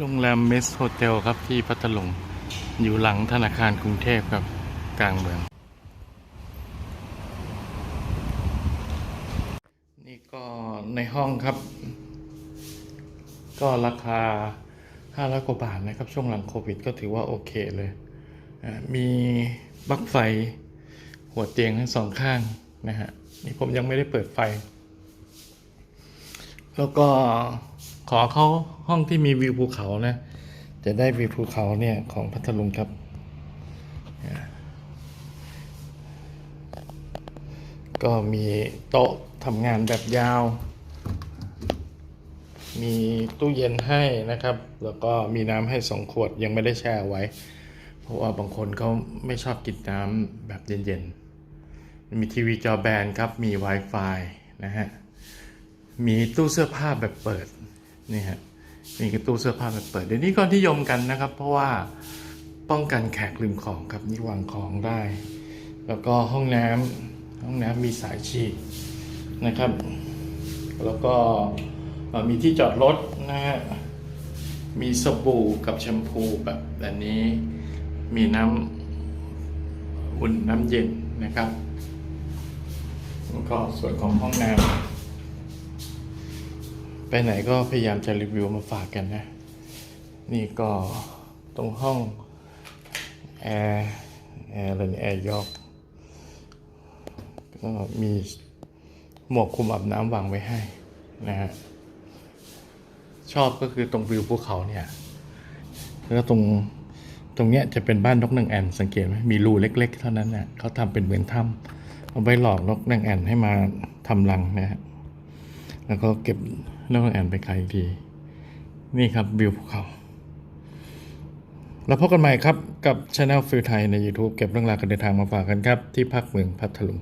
โรงแรมเมสโฮเทลครับที่พัทลุงอยู่หลังธนาคารกรุงเทพครับกลางเมือง นี่ก็ในห้องครับ ก็ราคา500กว่าบาทนะครับ ช่วงหลังโควิดก็ถือว่าโอเคเลย มีปลั๊กไฟหัวเตียงทั้งสองข้างนะฮะนี่ผมยังไม่ได้เปิดไฟ แล้วก็ ขอเขาห้องที่มีวิวภูเขานะ จะได้วิวภูเขาเนี่ยของพัทลุงครับ ก็มีโต๊ะทำงานแบบยาว มีตู้เย็นให้นะครับ แล้วก็มีน้ำให้สองขวดยังไม่ได้แช่ไว้ เพราะว่าบางคนเขาไม่ชอบกินน้ำแบบเย็นๆ มีทีวีจอแบนครับ มี Wi-Fi นะฮะ มีตู้เสื้อผ้าแบบเปิด นี่ฮะมีกระตู้เสื้อผ้าแบบเปิดเดี๋ยวนี้ก็นิยมกันนะครับ เพราะว่าป้องกันแขกลืมของครับนี่วางของได้ แล้วก็ห้องน้ำห้องน้ำมีสายฉีดนะครับ แล้วก็มีที่จอดรถนะฮะมีสบู่กับแชมพูแบบแบบนี้มีน้ำอุ่นน้ำเย็นนะครับแล้วก็ส่วนของห้องน้ำ ไปไหนก็พยายามจะรีวิวมาฝากกันนะ นี่ก็ตรงห้องแอร์แอร์อะไรเนี่ยแอร์ยอกก็มีหมวกคุมอาบน้ำวางไว้ให้นะฮะชอบก็คือตรงวิวภูเขาเนี่ยแล้วตรงตรงเนี้ยจะเป็นบ้านนกนางแอ่นสังเกตไหมมีรูเล็ก ๆ เท่านั้นน่ะเขาทำเป็นเหมือนถ้ำเอาไว้หลอกนกนางแอ่นให้มาทำรังนะฮะแล้วก็เก็บ นกนางแอ่นไปไกลอีกที นี่ครับวิวภูเขา แล้วพบกันใหม่ครับกับช anel ฟิลไทยใน YouTube เก็บเรื่องราวการเดินทางมาฝากกันครับ ที่ภาคเมืองพัทลุง